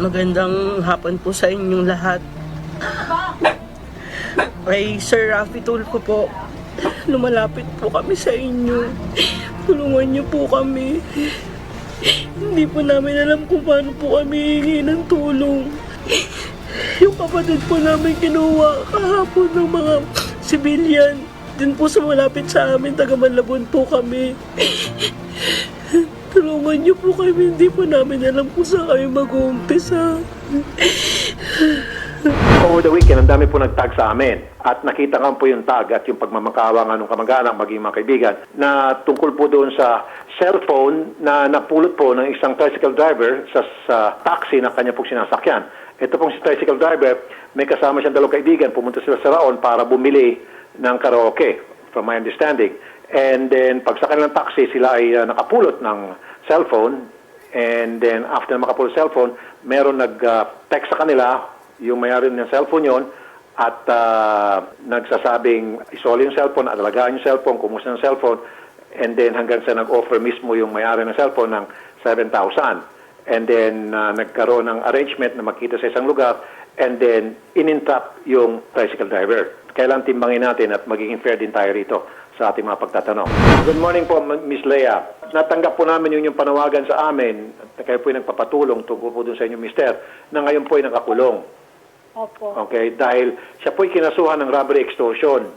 Magandang hapon po sa inyong lahat. Kay Sir Rafi Tulfo po, lumalapit po kami sa inyo. Tulungan niyo po kami. Hindi po namin alam kung paano po kami hihingi ng tulong. Yung kapatid po namin kinuha kahapon ng mga sibilyan. Din po sa malapit sa amin, taga Malabon po kami. Tulungan niyo po kami, hindi po namin alam kung saan kami mag-uumpisa. Over the weekend, ang dami po nag-tag sa amin. At nakita nga po yung tag at yung pagmamakawa ng kamag-anak, maging mga kaibigan, na tungkol po doon sa cellphone na napulot po ng isang tricycle driver sa, sa taxi na kanya po sinasakyan. Ito pong si tricycle driver, may kasama siyang dalawang kaibigan, pumunta sila sa Raon para bumili ng karaoke, from my understanding. And then, pag sa kanilang taxi, sila ay uh, nakapulot ng cellphone. And then, after na makapulot cellphone, meron nag-text sa kanila, yung mayari ng cellphone yon at ah, nagsasabing isoli yung cellphone, alagaan yung cellphone, kumusta yung cellphone, and then hanggang sa nag-offer mismo yung mayari ng cellphone ng 7,000. And then ah, nagkaroon ng arrangement na makita sa isang lugar, and then inintrap yung tricycle driver. Kailan timbangin natin at magiging fair din tayo rito sa ating mga pagtatanong. Good morning po, M- Miss Leah. Natanggap po namin yung, yung panawagan sa amin at kayo po ay nagpapatulong tungkol po dun sa inyong mister na ngayon po ay nakakulong. Opo. Okay, dahil siya po ay kinasuhan ng robbery extortion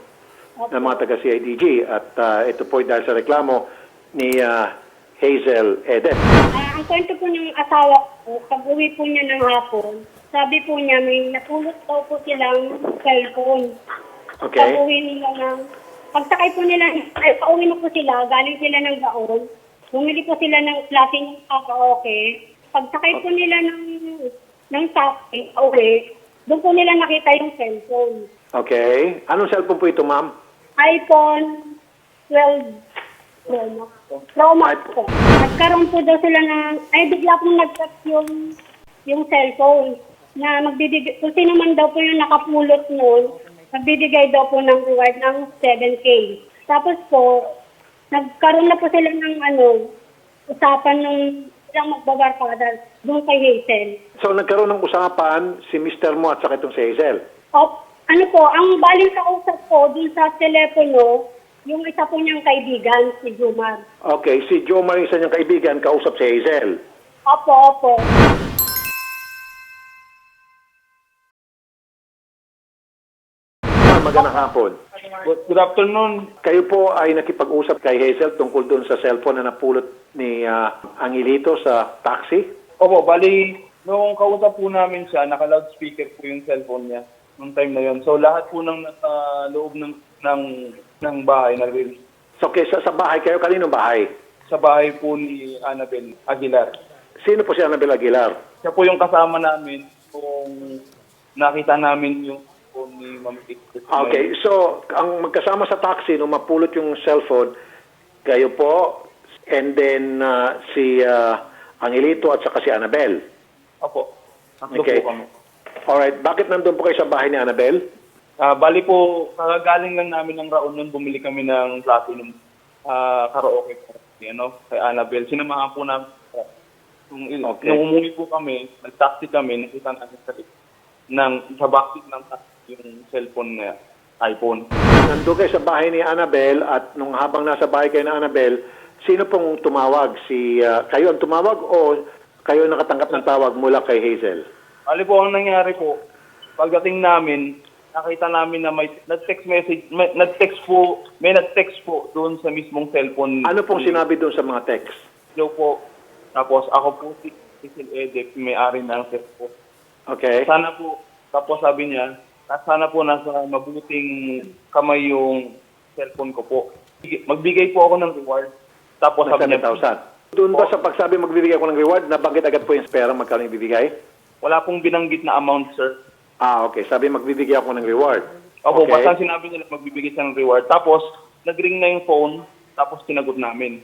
ng mga taga-CIDG at ah, ito po ay dahil sa reklamo ni ah, Hazel Edet. Ah, ang kwento po ng asawa ko, pag uwi po niya ng hapon, sabi po niya may napulot daw po silang cellphone. Okay? uwi nila ng, pagsakay po nila, ay, pauwi na po sila, galing sila ng gaon, bumili po sila ng klaseng karaoke. Pagsakay po nila ng, ng taxi, pauwi, doon po nila nakita yung cellphone. Okay. Anong cellphone po ito, ma'am? iPhone 12 Pro Max po. Pro Max po. Nagkaroon po daw sila ng, ay bigla pong nag-cut yung, yung cellphone na magbibigay, kung sino man daw po yung nakapulot noon, magbibigay daw po ng reward ng 7K. Tapos po, nagkaroon na po sila ng ano, usapan ng ilang magbabarkada doon kay Hazel. So nagkaroon ng usapan si Mr. mo at saka itong si Hazel. O, ano po, ang baling kausap ko dun sa telepono, yung isa po niyang kaibigan, si Jumar. Okay, si Jomar, isa niyang kaibigan, kausap si Hazel. Opo, opo. Magandang hapon. Good, afternoon. Kayo po ay nakipag-usap kay Hazel tungkol doon sa cellphone na napulot ni ah, Angelito sa taxi? Opo, bali, nung kausap po namin siya, naka-loudspeaker po yung cellphone niya nung time na yon. So lahat po ng nasa loob ng ng ng bahay na So, okay, sa, sa bahay kayo, kaninong bahay? sa bahay po ni Annabel Aguilar. Sino po si Annabel Aguilar? Siya po yung kasama namin kung nakita namin yung ni Ma'am. Okay, so ang magkasama sa taxi nung mapulot yung cellphone, kayo po, and then ah, si ah, Angelito at saka si Annabel. Opo. Tatlo Okay. po kami. Alright, bakit nandun po kayo sa bahay ni Annabel? Ah, bali po, kakagaling lang namin ng Raon nun, bumili kami ng platinum ah, karaoke po, ano, kay Annabel. Sinamahan po namin. Nung, Okay. nung umuwi po kami, nag-taxi kami, nakita namin sa, ng, sa backseat ng taxi yung cellphone na iPhone. Nandun kayo sa bahay ni Annabel at nung habang nasa bahay kayo ni Annabel, sino pong tumawag? Si ah, kayo ang tumawag o kayo ang nakatanggap ng tawag mula kay Hazel? Ali po, ang nangyari po, pagdating namin, nakita namin na may nag-text message, may, nag-text po, may nag-text po doon sa mismong cellphone. Ano pong sinabi doon sa mga text? Hello po. Tapos ako po si Cecil Edek, may-ari ng cellphone. Okay? Sana po, tapos sabi niya, sana po nasa mabuting kamay yung cellphone ko po. Magbigay po ako ng reward. Tapos sabi niya, 7,000. Doon ba sa pagsabi magbibigay ako ng reward, nabanggit agad po yung pera magkano yung bibigay? wala pong binanggit na amount, sir. Ah, okay. Sabi magbibigay ako ng reward. Opo, Okay. basta sinabi nila magbibigay siya ng reward. Tapos, nag-ring na yung phone, tapos tinagot namin.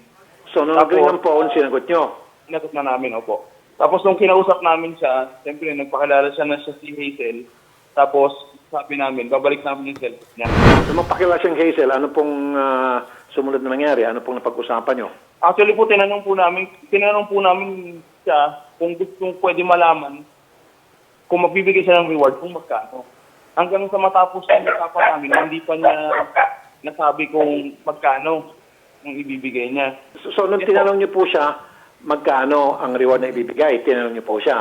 So, nung Tapos- nag-ring ng phone, sinagot nyo. Tinagot na namin, opo. Tapos, nung kinausap namin siya, siyempre, nagpakilala siya na siya si Hazel. Tapos, sabi namin, babalik namin yung cellphone niya. Nung magpakilala siyang Hazel, ano pong ah, sumunod na nangyari? Ano pong napag-usapan nyo? Actually po, tinanong po namin, tinanong po namin siya kung gustong pwede malaman kung magbibigay siya ng reward, kung magkano. Hanggang sa matapos ang usapan namin, hindi pa niya nasabi kung magkano ang ibibigay niya. So, so nung tinanong niyo po siya, magkano ang reward na ibibigay, tinanong niyo po siya.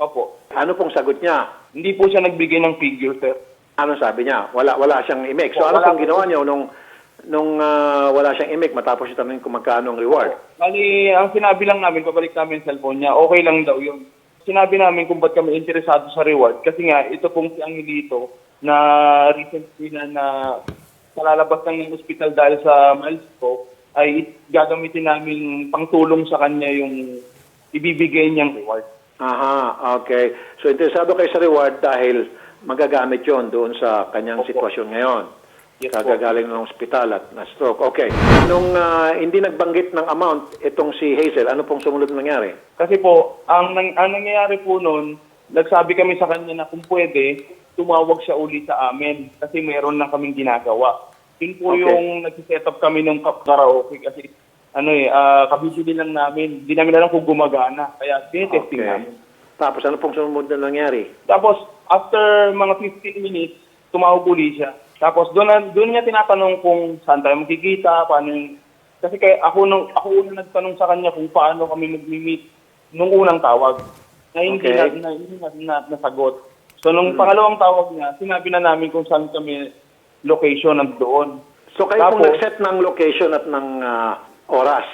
Opo. Ano pong sagot niya? Hindi po siya nagbigay ng figure, sir. Ano sabi niya? Wala wala siyang imik. So Oh, ano wala pong po. ginawa niyo nung nung ah, wala siyang imik matapos siya tanongin kung magkano ang reward? Bali, ang sinabi lang namin, pabalik namin yung cellphone niya, okay lang daw yun. Sinabi namin kung ba't kami interesado sa reward. Kasi nga, ito pong si Angelito na recently na, na kalalabas lang ng hospital dahil sa miles ko, ay gagamitin namin pangtulong sa kanya yung ibibigay niyang reward. Aha, okay. So interesado kayo sa reward dahil magagamit yon doon sa kanyang Opo. sitwasyon ngayon. Yes. Kagagaling ng ospital at na-stroke. Okay. Nung ah, hindi nagbanggit ng amount itong si Hazel, ano pong sumunod na nangyari? Kasi po, ang, nang, ang nangyayari po noon, nagsabi kami sa kanya na kung pwede, tumawag siya uli sa amin kasi meron na kaming ginagawa. Yun po Okay. yung nag-set up kami ng ka- karaoke kasi ano eh, uh, kabisili lang namin. Hindi namin alam kung gumagana. Kaya tinitesting namin. Tapos ano pong sumunod na nangyari? Tapos, after mga 15 minutes, tumawag uli siya. Tapos, doon, na- doon niya tinatanong kung saan tayo magkikita, paano yung... Kasi kaya ako, nung, ako una nagtanong sa kanya kung paano kami mag-meet nung unang tawag. Na hindi Okay. na, na, na, na, nasagot. So, nung pangalawang tawag niya, sinabi na namin kung saan kami location ng doon. So kayo pong Tapos- nag-set ng location at ng ah, oras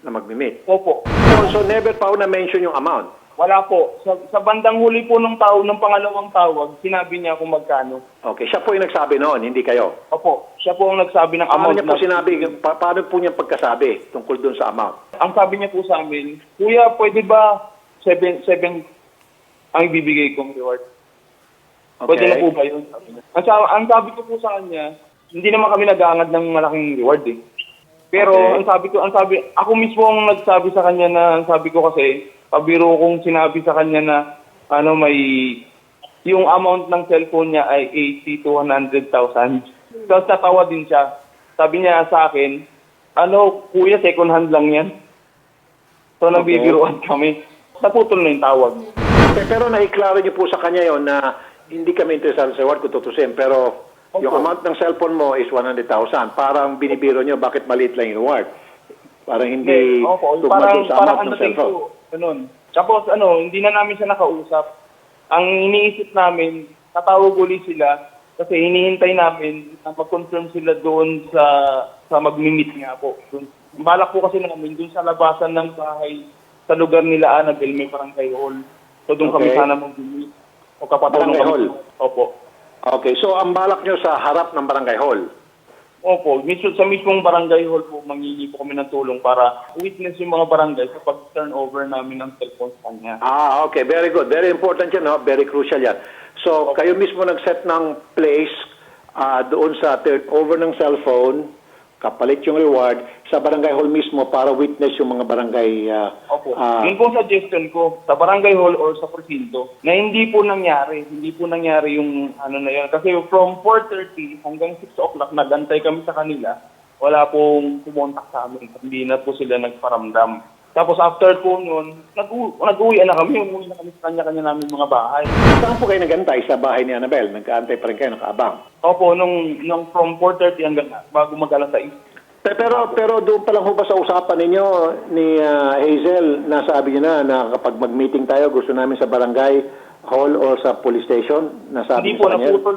na magmi-meet. Opo. So, so never pa ako na-mention yung amount. Wala po. Sa, sa bandang huli po nung tao, nung pangalawang tawag, sinabi niya kung magkano. Okay, siya po yung nagsabi noon, hindi kayo. Opo, siya po ang nagsabi ng Paano amount. niya po na- sinabi, pa- paano po niya pagkasabi tungkol doon sa amount? ang sabi niya po sa amin, Kuya, pwede ba 7 7 ang ibibigay kong reward? Pwede na po ba yun? Sabi niya. Ang, sa- ang sabi ko po sa kanya, hindi naman kami nag-aangad ng malaking reward eh. Pero Okay. ang sabi ko, ang sabi, ako mismo ang nagsabi sa kanya na, ang sabi ko kasi, pabiro kong sinabi sa kanya na, ano, may, yung amount ng cellphone niya ay 80 to 100,000. Tapos natawa din siya. Sabi niya sa akin, ano, kuya, second hand lang yan. So, nagbibiruan kami. Naputol na yung tawag. Pe- Pero naiklaro niyo po sa kanya yon na hindi kami interesado sa reward kung tutusin. Pero Opo. yung amount ng cellphone mo is 100,000. Parang binibiro niyo bakit maliit lang yung reward. Parang hindi Opo, tugma parang, sa parang amount ang ng cellphone. ganun. Tapos ano, hindi na namin siya nakausap. Ang iniisip namin, tatawag uli sila kasi hinihintay namin na mag-confirm sila doon sa sa magmi-meet nga po. Doon. Balak po kasi namin doon sa labasan ng bahay sa lugar nila Annabelle may barangay hall. So doon kami Okay. sana mag-meet. O kapatulong kami. hall? Opo. Okay, so ang balak niyo sa harap ng barangay hall. Opo, mismo, sa mismong barangay hall po, mangingi po kami ng tulong para witness yung mga barangay sa pag-turnover namin ng cellphone sa kanya. Ah, okay. Very good. Very important yan, no? Very crucial yan. So, kayo mismo nag-set ng place ah, doon sa turnover ng cellphone, kapalit yung reward, sa barangay hall mismo para witness yung mga barangay ah, Opo. ah, Yun po suggestion ko sa barangay hall or sa presinto na hindi po nangyari. Hindi po nangyari yung ano na yun. Kasi from 4.30 hanggang 6 o'clock nagantay kami sa kanila. Wala pong pumontak sa amin. Hindi na po sila nagparamdam. Tapos after po noon, nag-u- nag-uwi na kami. Umuwi na kami sa kanya-kanya namin mga bahay. Saan po kayo nagantay sa bahay ni Annabelle? Nagkaantay pa rin kayo, nakaabang. Opo, nung, nung from 4.30 hanggang bago mag-alas 6. Pe- Pero pero doon pa lang ho ba sa usapan ninyo ni ah, Hazel, nasabi niyo na na kapag mag-meeting tayo, gusto namin sa barangay hall or sa police station? Nasabi Hindi niyo po, sa kanya? naputol.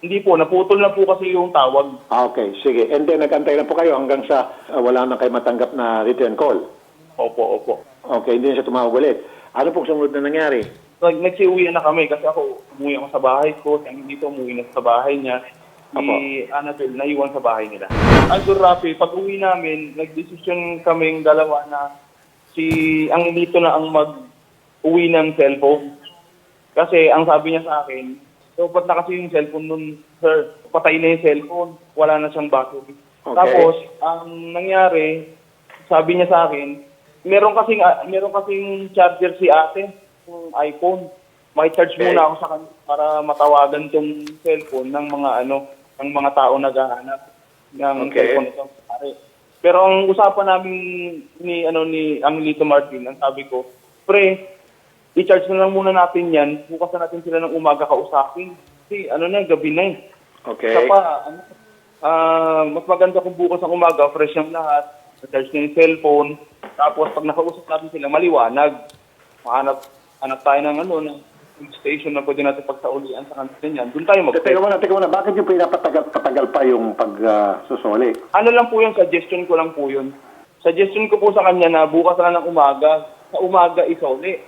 Hindi po, naputol na po kasi yung tawag. Ah, okay, sige. And then nagantay na po kayo hanggang sa ah, wala na kayo matanggap na return call. Opo, opo. Okay, hindi na siya tumawag ulit. Ano pong sumunod na nangyari? Nag nagsiuwi na kami kasi ako umuwi ako sa bahay ko, si Ang dito umuwi na sa bahay niya. Si Annabelle naiwan sa bahay nila. Idol Rafi, pag uwi namin, nagdesisyon kaming dalawa na si Ang dito na ang mag-uwi ng cellphone. Kasi ang sabi niya sa akin, dapat na kasi yung cellphone nun, sir, patay na yung cellphone, wala na siyang battery. Okay. Tapos, ang nangyari, sabi niya sa akin, meron kasing, ah, meron kasing charger si ate, yung iPhone. May charge Okay. muna ako sa kanya para matawagan tong cellphone ng mga ano, ng mga tao naghahanap ng Okay. cellphone ito. Pare. Pero ang usapan namin ni ano ni Angelito Martin, ang sabi ko, pre, i-charge na lang muna natin yan, bukas na natin sila ng umaga kausapin. Kasi ano na, gabi na eh. Okay. Isa pa, ano, ah, mas maganda kung bukas ng umaga, fresh yung lahat, na yung cellphone, tapos pag nakausap natin sila, maliwanag. Mahanap hanap tayo ng ano, ng station na pwede natin pagsaulian sa kanila niyan. Doon tayo mag Teka muna, teka muna. Bakit yung pinapatagal-patagal pa yung pag-susuli? Ano lang po yung suggestion ko lang po yun. Suggestion ko po sa kanya na bukas na ng umaga, sa umaga isauli.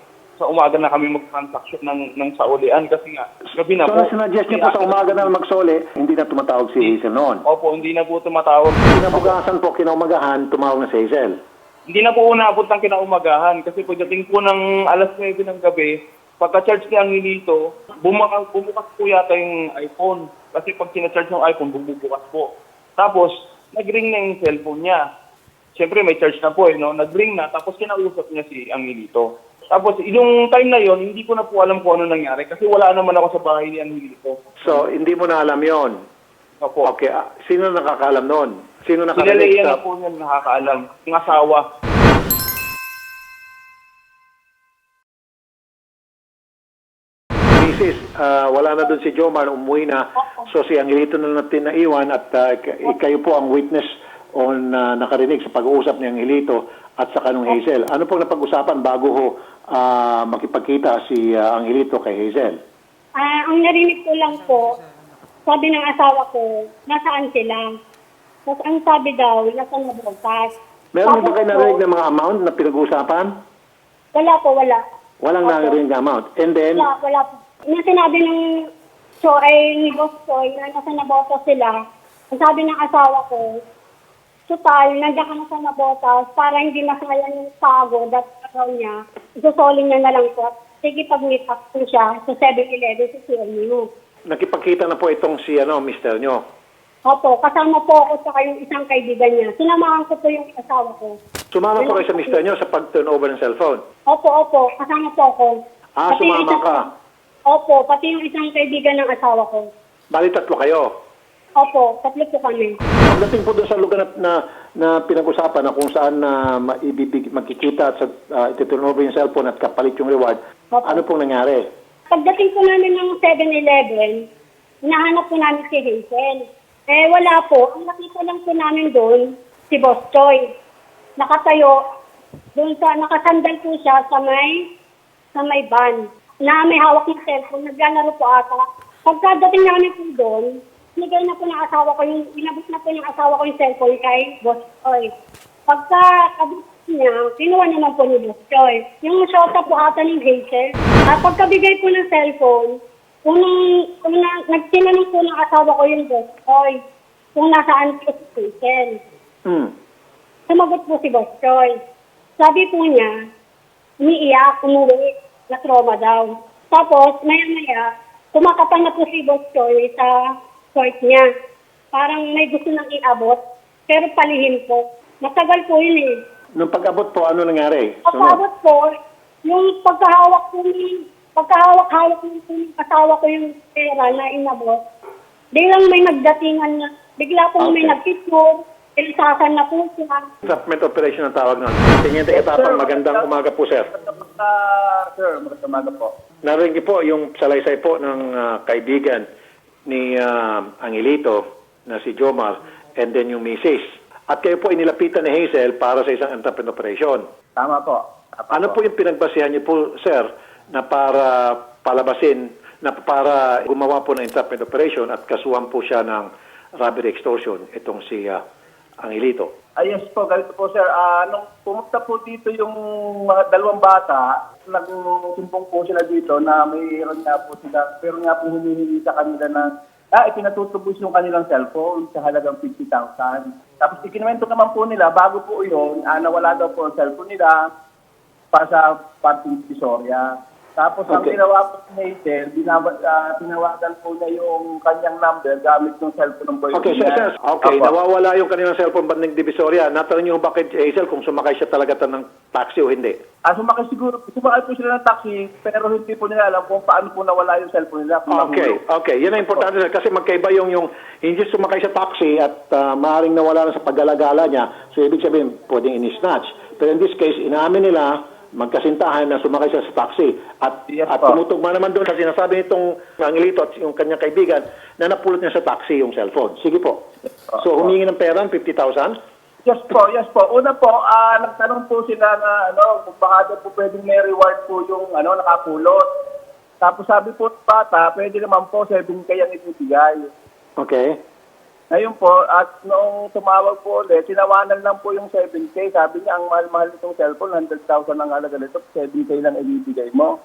Sa umaga na kami mag-transaction ng, ng saulian kasi nga, gabi na so, po. na sinuggest niyo po sa umaga na magsoli, hindi na tumatawag si Hazel noon. Opo, hindi na po tumatawag. Kinabukasan po, kinaumagahan, tumawag na si Hazel. Hindi na po unabot ng kinaumagahan kasi pagdating po ng alas 9 ng gabi, pagka-charge ni Angelito, bumukas, bumukas po yata yung iPhone. Kasi pag sinacharge ng iPhone, bumubukas po. Tapos, nag-ring na yung cellphone niya. Siyempre, may charge na po eh, no? Nag-ring na, tapos kinausap niya si Angelito. Tapos, yung time na yon hindi ko na po alam kung ano nangyari kasi wala naman ako sa bahay ni Angelito. So, hindi mo na alam yon. Opo. Okay, ah, sino nakakaalam noon? Sino nakarinig Leia sa... na po niya nakakaalam. Yung asawa. Mrs., ah, wala na doon si Jomar, umuwi na. So si Angelito na natin naiwan at ah, kayo po ang witness on ah, nakarinig sa pag-uusap ni Angelito at sa kanong Hazel. Ano pong napag-usapan bago ho ah, makipagkita si ah, Angelito kay Hazel? Ah, ang narinig ko lang po, sabi ng asawa ko, nasaan sila? Tapos ang sabi daw, nasa nabukas. Meron ba Tapos kayo po, narinig ng mga amount na pinag-uusapan? Wala po, wala. Walang Opo. narinig na amount. And then, Wala, wala po. Yung sinabi ng so ay ni Boss Choi na nasa nabotas sila, ang sabi ng asawa ko, total, nandiyan ka na sa nabotas para hindi masayang yung pagod at araw niya, isusolin niya na lang po. Sige, pag-meet up po siya sa 7-Eleven sa CMU. nakipagkita na po itong si ano, mister nyo. Opo, kasama po ako sa yung isang kaibigan niya. Sinamahan ko po yung asawa ko. Sumama po kayo sa mister nyo sa pag-turnover ng cellphone. Opo, opo, kasama po ako. Ah, Pati yung sumama isang- ka. Opo, pati yung isang kaibigan ng asawa ko. Bali tatlo kayo. Opo, tatlo po kami. Pagdating po doon sa lugar na, na, na pinag-usapan na kung saan na maibibig, magkikita at uh, ititurnover yung cellphone at kapalit yung reward, Opo. ano pong nangyari? Pagdating po namin ng 7-Eleven, hinahanap po namin si Hazel. Eh, wala po. Ang nakita lang po namin doon, si Boss Choi. Nakatayo, doon sa, nakasandal po siya sa may, sa may van. Na may hawak ng cellphone, naglalaro po ata. Pagkadating namin po doon, nigay na po ng asawa ko yung, inabot na po ng asawa ko yung cellphone kay Boss Choi. Pagka kabit niya, kinuha naman po ni Boss Choi. Yung shota po ata ng Hazel. At pagkabigay po ng cellphone, unang, unang, nagtinanong po ng asawa ko yung Boss Choi kung nasaan po si Hazel. Hmm. Sumagot po si Boss Choi. Sabi po niya, umiiyak, umuwi, na trauma daw. Tapos, maya-maya, kumakapa na po si Boss Choi sa court niya. Parang may gusto nang iabot, pero palihim po. Matagal po yun eh. Nung pag-abot po, ano nangyari? Sunod. Pagkabot po, yung pagkahawak ko ni, pagkahawak-hawak ko yung asawa ko yung pera na inabot, biglang may nagdatingan na, bigla po may Okay. nagpicture, ilisasan na po siya. Supplement operation ang tawag nun. Tingin tayo tapang magandang umaga po, sir. Ah, sir, magandang umaga po. Narinig po yung salaysay po ng ah, kaibigan ni ah, Angelito na si Jomar and then yung misis. At kayo po inilapitan ni Hazel para sa isang entrapment operation. Tama po. Tama Ano po yung pinagbasihan niyo po, sir, na para palabasin, na para gumawa po ng entrapment operation at kasuhan po siya ng robbery extortion, itong si ah, Angelito? Ah, yes po, ganito po sir. Ah, nung pumunta po dito yung mga dalawang bata, nagsumbong po sila dito na mayroon nga po sila, pero nga po humihingi sa kanila na ah, ipinatutubos yung kanilang cellphone sa halagang 50,000. Tapos ikinuwento naman po nila, bago po yun, ah, nawala daw po ang cellphone nila para sa parting Visoria. Tapos ang Okay. ginawa po ni Hazel, binawa, ah, tinawagan po niya yung kanyang number gamit yung cellphone ng boyfriend Okay, sir, niya. sir. Okay, Opo. nawawala yung kanilang cellphone banding Divisoria. Natanong niyo ba kay Hazel kung sumakay siya talaga ta- ng taxi o hindi? Ah, sumakay siguro, sumakay po sila ng taxi, pero hindi po nila alam kung paano po nawala yung cellphone nila. Kung Okay, nahulog. okay. Yan ang importante sir. Kasi magkaiba yung, yung hindi sumakay sa taxi at uh, maaaring nawala na sa paggalagala niya. So, ibig sabihin, pwedeng in-snatch. Pero in this case, inamin nila magkasintahan na sumakay siya sa taxi. At, Yes at po. tumutugma naman doon sa sinasabi nitong Angelito at yung kanyang kaibigan na napulot niya sa taxi yung cellphone. Sige po. So, humingi ng pera, 50,000? Yes po, yes po. Una po, ah nagtanong po sila na ano, kung baka po pwedeng may reward po yung ano, nakapulot. Tapos sabi po ng bata, pwede naman po 7K ang ibibigay. Okay. Ngayon po, at noong tumawag po ulit, sinawanan lang po yung 7K. Sabi niya, ang mahal-mahal nitong cellphone, 100,000 ang halaga nito, 7K lang ibibigay mo.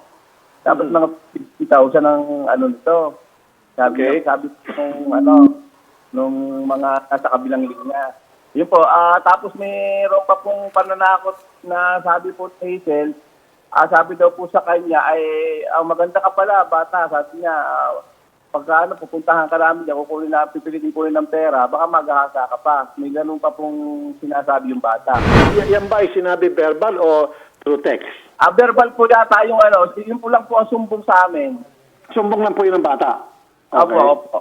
Tapos mga 50,000 ang ano nito. Sabi, Okay. sabi nung ano, nung mga nasa kabilang linya. Yun po, ah tapos mayroon pa pong pananakot na sabi po ni Hazel, ah sabi daw po sa kanya, ay ang maganda ka pala, bata, sabi niya, ah, pagka ano, pupuntahan ka namin niya, kukunin na, pipilitin ko ng pera, baka maghahasa ka pa. May ganun pa pong sinasabi yung bata. Y- yan ba ay sinabi verbal o through text? Ah, verbal po yata yung ano, yun po lang po ang sumbong sa amin. Sumbong lang po yun ng bata. Opo, opo.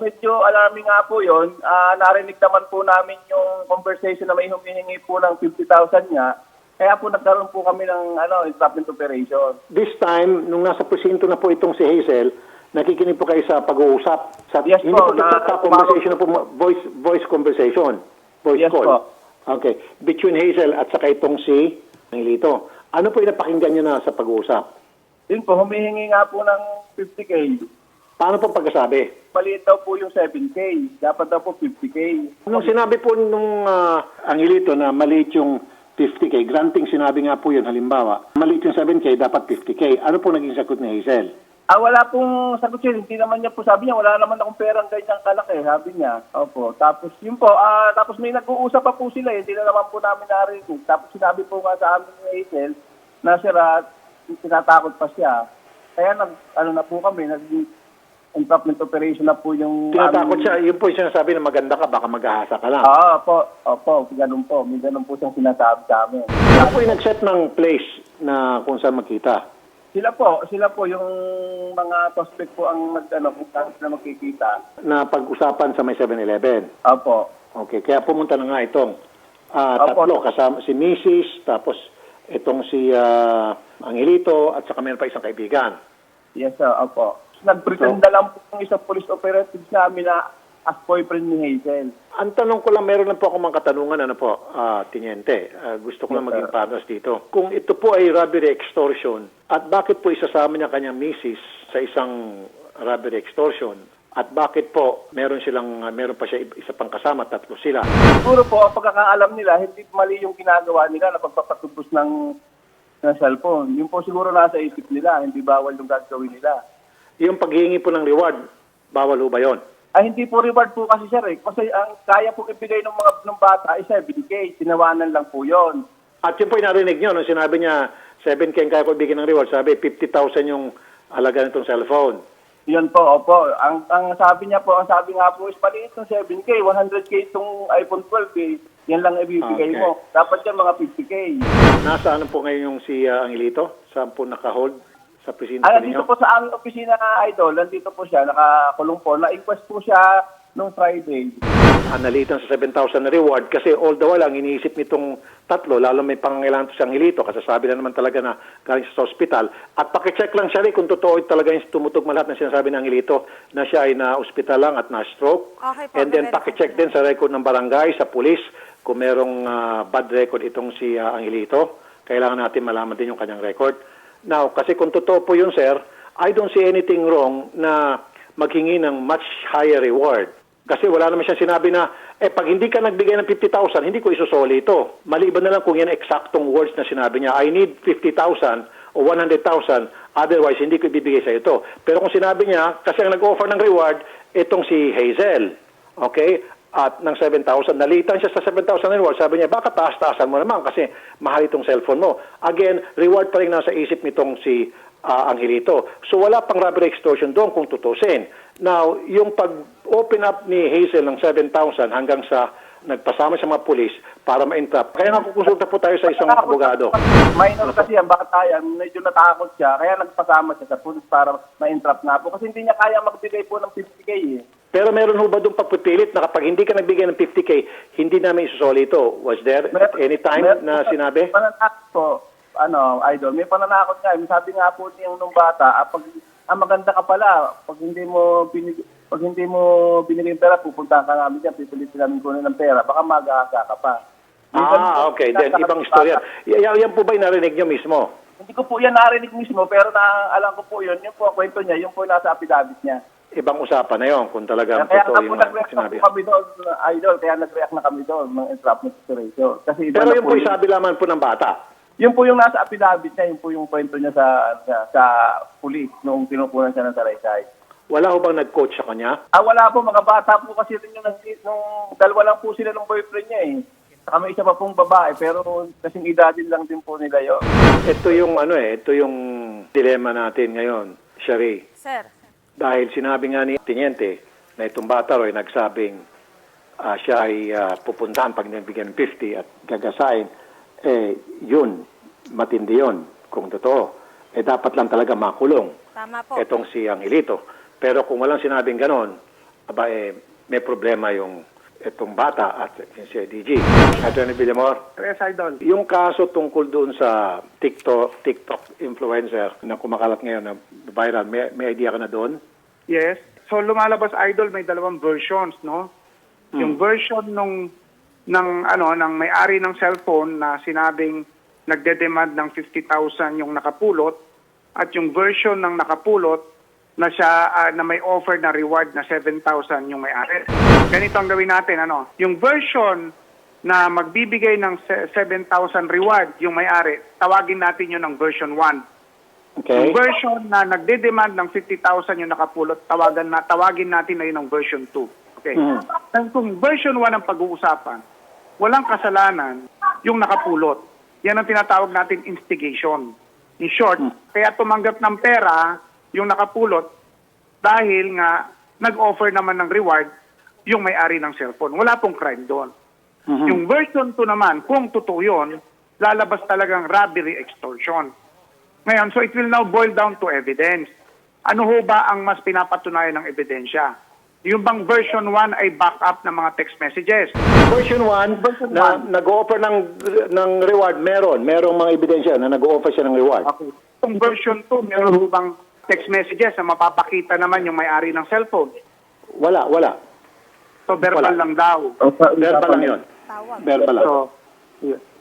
Medyo alarming nga po yun. Ah, narinig naman po namin yung conversation na may humihingi po ng 50,000 niya. Kaya po nagkaroon po kami ng ano, entrapment operation. This time, nung nasa presinto na po itong si Hazel, nakikinig po kayo sa pag-uusap. Sa, Yes hindi po, po na- na, conversation po, voice, voice conversation. Voice Yes call. po. Okay. Between Hazel at saka itong si Angelito. Ano po yung napakinggan nyo na sa pag-uusap? Yun po, humihingi nga po ng 50K. Paano po pagkasabi? Maliit daw po yung 7K. Dapat daw po 50K. Nung sinabi po nung ah, Angelito na maliit yung 50K, granting sinabi nga po yun, halimbawa, maliit yung 7K, dapat 50K. Ano po naging sagot ni Hazel? Ah, wala pong sagot yun. Hindi naman niya po sabi niya, wala naman akong perang ganyang kalaki, sabi niya. Opo. Tapos yun po, ah, tapos may nag-uusap pa po sila, eh. hindi na naman po namin narinig. Tapos sinabi po nga sa amin ni Hazel, na sira, tinatakot pa siya. Kaya nag, ano na po kami, nag entrapment operation na po yung... Tinatakot siya, yun po yung sinasabi na maganda ka, baka mag-ahasa ka lang. Ah, opo, opo, ganun po. May ganun po siyang sinasabi sa amin. Ano po yung nag-set ng place na kung saan magkita? Sila po, sila po yung mga suspect po ang nag, ano, kung saan sila magkikita. Na pag-usapan sa may 7-Eleven. Opo. Okay, kaya pumunta na nga itong ah, Opo. tatlo, kasama si Mrs., tapos itong si ah, Angelito, at saka meron pa isang kaibigan. Yes, sir. Opo. Nagpretenda lang po yung isang police operative sa amin na as boyfriend ni Hazel. Ang tanong ko lang, meron lang po akong mga katanungan, ano po, ah, Tiniente. Ah, gusto ko lang Yes, maging partners dito. Kung ito po ay robbery extortion, at bakit po isasama niya kanyang misis sa isang robbery extortion? At bakit po meron silang, ah, meron pa siya isa pang kasama, tatlo sila? Siguro po, ang pagkakaalam nila, hindi mali yung ginagawa nila na pagpapatubos ng, ng cellphone. Yung po siguro nasa isip nila, hindi bawal yung gagawin nila. Yung paghihingi po ng reward, bawal ho ba yun? Ay, hindi po reward po kasi sir eh. Kasi ang kaya po ibigay ng mga ng bata ay 7K. Tinawanan lang po yon. At yun po yung narinig nyo, nung sinabi niya, 7K ang kaya ko bigyan ng reward, sabi 50,000 yung halaga nitong cellphone. Yun po, opo. Ang, ang sabi niya po, ang sabi nga po is maliit ng 7K, 100K itong iPhone 12 eh. Yan lang ibibigay Okay. mo. Dapat yan mga 50K. Nasaan po ngayon yung si uh, Angelito? Saan po nakahold sa presinto Ah, ninyo? dito po sa aming opisina na idol, nandito po siya, nakakulong po. Na-inquest po siya nung Friday. Analitan sa 7,000 na reward kasi all the while ang iniisip nitong tatlo, lalo may pangangailangan to si Angelito, kasasabi na naman talaga na galing siya sa ospital. At pakicheck lang siya rin kung totoo talaga yung tumutugma lahat ng sinasabi ng Angelito na siya ay na-ospital lang at na-stroke. Okay po, And then gaganito pakicheck din sa record ng barangay, sa pulis, kung merong ah, bad record itong si ah, Angelito. Kailangan natin malaman din yung kanyang record. Now, kasi kung totoo po yun, sir, I don't see anything wrong na maghingi ng much higher reward. Kasi wala naman siya sinabi na, eh pag hindi ka nagbigay ng 50,000, hindi ko isusoli ito. Maliban na lang kung yan eksaktong words na sinabi niya, I need 50,000 o 100,000, otherwise hindi ko ibibigay sa ito. Pero kung sinabi niya, kasi ang nag-offer ng reward, itong si Hazel, okay, at ng 7,000, nalitan siya sa 7,000 reward. Sabi niya, baka taas-taasan mo naman kasi mahal itong cellphone mo. Again, reward pa rin nasa isip nitong si ah, Angelito. So wala pang robbery extortion doon kung tutusin. Now, yung pag-open up ni Hazel ng 7,000 hanggang sa nagpasama sa mga pulis para ma-entrap. Kaya nga kukonsulta po tayo sa isang abogado. Minor kasi yan, bakit tayo? Medyo natakot siya, kaya nagpasama siya sa police para ma-entrap nga po. Kasi hindi niya kaya magbigay po ng 50K eh. Pero meron ho ba doon pagpipilit na kapag hindi ka nagbigay ng 50K, hindi namin isusoli ito? Was there at any time na sinabi? Pananakot po. ano, idol, may pananakot nga. Sabi nga po niyang nung bata, ah, pag ah, maganda ka pala, pag hindi mo binig pag hindi mo binigay yung pera, pupunta ka namin dyan, pipilitin namin kunin ng pera, baka mag-aasa ka pa. Po Ah, okay. Then, ibang ng istorya. Y- yan, yan po ba yung narinig nyo mismo? Hindi ko po yan narinig mismo, pero na, alam ko po yun, yun po ang kwento niya, yung po yung nasa affidavit niya. Ibang usapan na yon kung talagang Kaya totoo nga po yung mga nag-react na sinabi. po kami doon, idol, kaya nag-react na kami doon, ng entrapment situation. Kasi iba Pero na yung po yun. sabi lamang po ng bata. Yun po yung nasa affidavit niya, yun po yung kwento niya sa sa, sa police nung kinukunan siya ng salaysay. Wala ho bang nag-coach sa kanya? Ah, wala po, mga bata po kasi rin yung nag nung dalawa lang po sila ng boyfriend niya eh. Saka may isa pa pong babae, pero kasing edadin lang din po nila yun. Ito yung ano eh, ito yung dilema natin ngayon, Shari. Sir, Dahil sinabi nga ni Tiniente na itong bata ro'y nagsabing ah, siya ay ah, pupuntahan pag nabigyan ng 50 at gagasain, eh yun, matindi yun kung totoo. Eh dapat lang talaga makulong tama po. etong si Angelito. Pero kung walang sinabing ganon, aba eh, may problema yung itong bata at si DG. Attorney Villamor, Yes, Idol. yung kaso tungkol doon sa TikTok, TikTok influencer na kumakalat ngayon na viral, may, may idea ka na doon? Yes. So lumalabas Idol may dalawang versions, no? Yung version nung ng ano ng may-ari ng cellphone na sinabing nagde-demand ng 50,000 yung nakapulot at yung version ng nakapulot na siya ah, na may offer na reward na 7,000 yung may-ari. Ganito ang gawin natin ano. Yung version na magbibigay ng se- 7,000 reward yung may-ari, tawagin natin yun ng version 1. Okay? Yung version na nagde-demand ng 50,000 yung nakapulot, tawagan na, tawagin natin na yun ng version 2. Okay. Mhm. Then Kung version 1 ang pag-uusapan, walang kasalanan yung nakapulot. Yan ang tinatawag natin instigation. In short, kaya tumanggap ng pera yung nakapulot dahil nga nag-offer naman ng reward yung may-ari ng cellphone. Wala pong crime doon. Yung version 2 naman, kung totoo yun, lalabas talagang robbery extortion. Ngayon, so it will now boil down to evidence. Ano ho ba ang mas pinapatunayan ng ebidensya? Yung bang version 1 ay backup ng mga text messages? Version 1, Version na one. nag-offer ng, ng reward, meron. Merong mga ebidensya na nag-offer siya ng reward. Okay. Kung version 2, meron ho bang text messages na mapapakita naman yung may-ari ng cellphone? Wala, wala. So verbal Wala. lang daw. Verbal lang yun. Tawag. Verbal lang. So,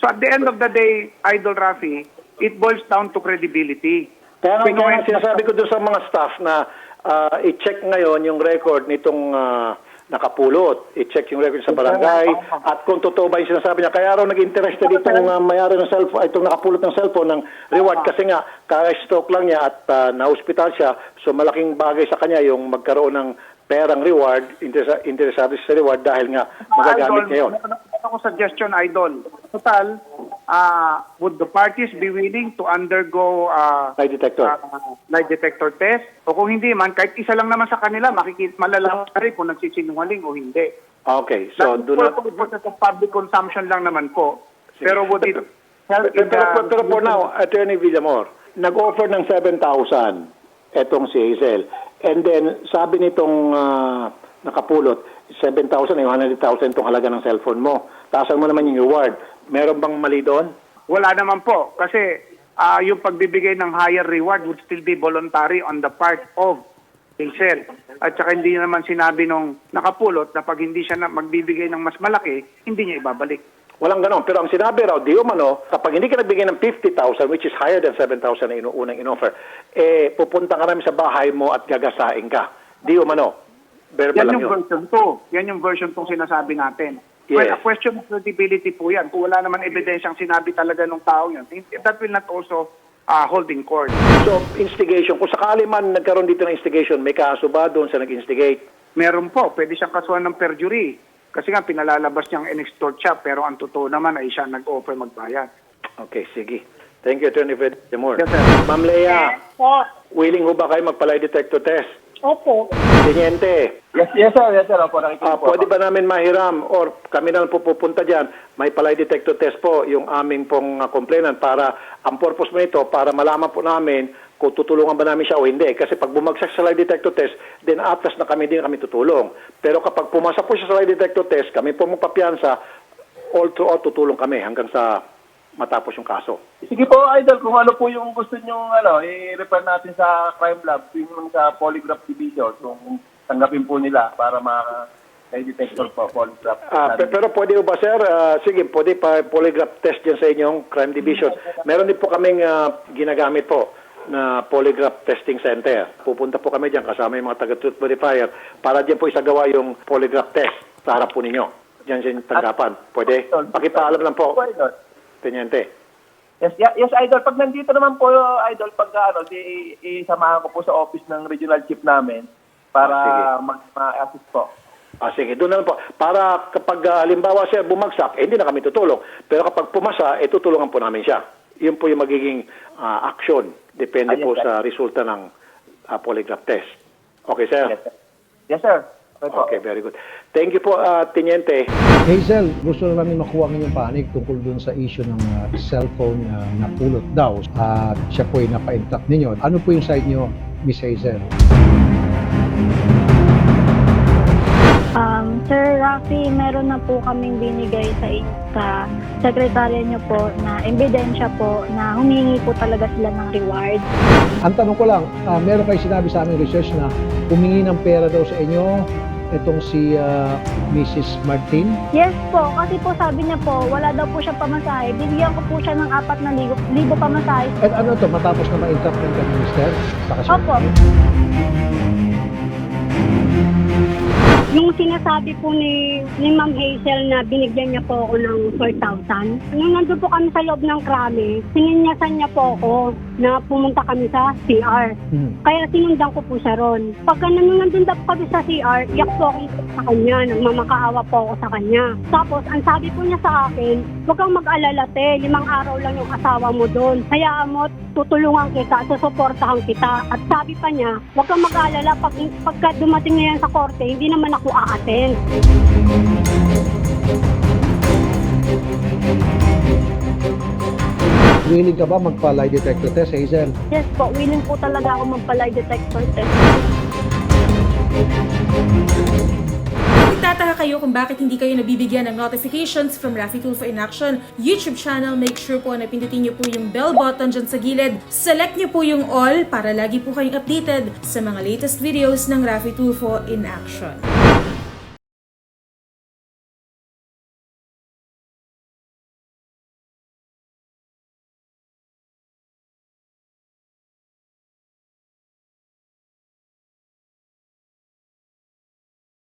so at the end of the day, Idol Rafi, it boils down to credibility. Kaya nga, Kung kaya nga sinasabi ko doon sa mga staff na ah, i-check ngayon yung record nitong ah, nakapulot. I-check yung record sa barangay. At kung totoo ba yung sinasabi niya. Kaya raw nag-interested itong uh, mayari ng cellphone, itong nakapulot ng cellphone ng reward. Kasi nga, kaka-stroke lang niya at ah, na-hospital siya. So malaking bagay sa kanya yung magkaroon ng perang reward, interesa- interesado siya sa reward dahil nga magagamit niya yun. Meron ako suggestion, Idol. Total, ah, would the parties be willing to undergo ah, Lie detector. ah, lie detector test? O kung hindi man, kahit isa lang naman sa kanila, makikita, malalaman ka rin kung nagsisinungaling o hindi. Okay, so That do not... for purposes of public consumption lang naman po. Pero would it in pero, the- pero for now, Attorney Villamor, nag-offer ng 7,000 etong si Hazel. And then, sabi nitong ah, nakapulot, 7,000 ay 100,000 itong halaga ng cellphone mo. Taasan mo naman yung reward. Meron bang mali doon? Wala naman po. Kasi ah, yung pagbibigay ng higher reward would still be voluntary on the part of Hazel. At saka hindi naman sinabi nung nakapulot na pag hindi siya na magbibigay ng mas malaki, hindi niya ibabalik. Walang ganon. Pero ang sinabi raw, di umano, kapag hindi ka nagbigay ng 50,000, which is higher than 7,000 na inuunang in-offer, eh, pupunta ka namin sa bahay mo at gagasain ka. Di umano. Verbal Yan yung yun. version 2. Yan yung version 2 sinasabi natin. Yes. Well, a question of credibility po yan. Kung wala naman ebidensyang sinabi talaga ng tao yun, that will not also ah, hold in court. So, instigation. Kung sakali man nagkaroon dito ng instigation, may kaso ba doon sa nag-instigate? Meron po, pwede siyang kasuhan ng perjury. Kasi nga pinalalabas niyang in-extort siya, pero ang totoo naman ay siya nag-offer magbayad. Okay, sige. Thank you, Attorney Fred Demore. Yes, sir. Ma'am Lea, Po. willing ho ba kayo magpalay detector test? Opo. Teniente, Yes, yes sir, yes sir. Opo, nakikinig ah, po pwede ako. ba namin mahiram or kami na lang po pupunta dyan, may palay detector test po yung aming pong ah, complainant para ang purpose mo ito, para malaman po namin kung tutulungan ba namin siya o hindi. Kasi pag bumagsak sa lie detector test, then atlas na kami din kami tutulong. Pero kapag pumasa po siya sa lie detector test, kami po magpapiansa, all to all tutulong kami hanggang sa matapos yung kaso. Sige po, Idol, kung ano po yung gusto nyo, ano, i-refer natin sa crime lab, yung sa polygraph division, kung tanggapin po nila para ma may detector po, polygraph. Ah, pe- pero pwede ba sir, Ah, sige, pwede pa polygraph test dyan sa inyong crime division. Meron din po kaming ah, ginagamit po na polygraph testing center. Pupunta po kami dyan kasama yung mga taga-truth verifier para dyan po isagawa yung polygraph test sa harap po ninyo. Dyan sa inyong tanggapan. Pwede? Pakipaalam lang po, Po, Idol. Teniente. Yes, yeah, yes, Idol. Pag nandito naman po, Idol, pag ano, di, isamahan ko po sa office ng regional chief namin para Ah, sige. mag- ma-assist po. Ah, sige, doon na lang po. Para kapag ah, halimbawa siya bumagsak, eh, hindi na kami tutulong. Pero kapag pumasa, eh, tutulungan po namin siya. Yun po yung magiging ah, action. Depende Ah, yes, po sir. sa resulta ng ah, polygraph test. Okay, sir? Yes, sir. Yes, sir. Okay po. Okay, very good. Thank you po, ah, Teniente. Hazel, gusto lang namin makuha ang inyong panig tungkol dun sa issue ng uh, cellphone na napulot daw at siya po ay napa-intact ninyo. Ano po yung side nyo, Miss Hazel? Um, Sir Rafi, meron na po kaming binigay sa, sa sekretarya niyo po na ebidensya po na humingi po talaga sila ng reward. Ang tanong ko lang, ah, meron kayo sinabi sa aming research na humingi ng pera daw sa inyo itong si ah, Mrs. Martin. Yes po, kasi po sabi niya po, wala daw po siya pamasahe. Bibigyan ko po siya ng apat na libo, libo pamasahe. At ano to, matapos na ng kanyang minister? Saka siya. Opo. Yung sinasabi po ni, ni Ma'am Hazel na binigyan niya po ako ng 4,000, nung nandun po kami sa loob ng krami, sininyasan niya po ako na pumunta kami sa CR. Hmm. Kaya sinundan ko po siya ron. Pagka nung nandun daw po kami sa CR, iyak po ako sa kanya, nagmamakaawa po ako sa kanya. Tapos, ang sabi po niya sa akin, huwag kang mag-alala te, limang araw lang yung asawa mo doon. Hayaan mo, tutulungan kita, susuportahan kita. At sabi pa niya, huwag kang mag-alala, pag, pagka dumating na yan sa korte, hindi naman ako aaten. Willing ka ba magpa-lie detector test, Hazel? Yes po, willing po talaga ako magpa-lie detector test. Nagtataka kayo kung bakit hindi kayo nabibigyan ng notifications from Rafi Tulfo in Action YouTube channel. Make sure po na pindutin niyo po yung bell button dyan sa gilid. Select niyo po yung all para lagi po kayong updated sa mga latest videos ng Rafi Tulfo in Action.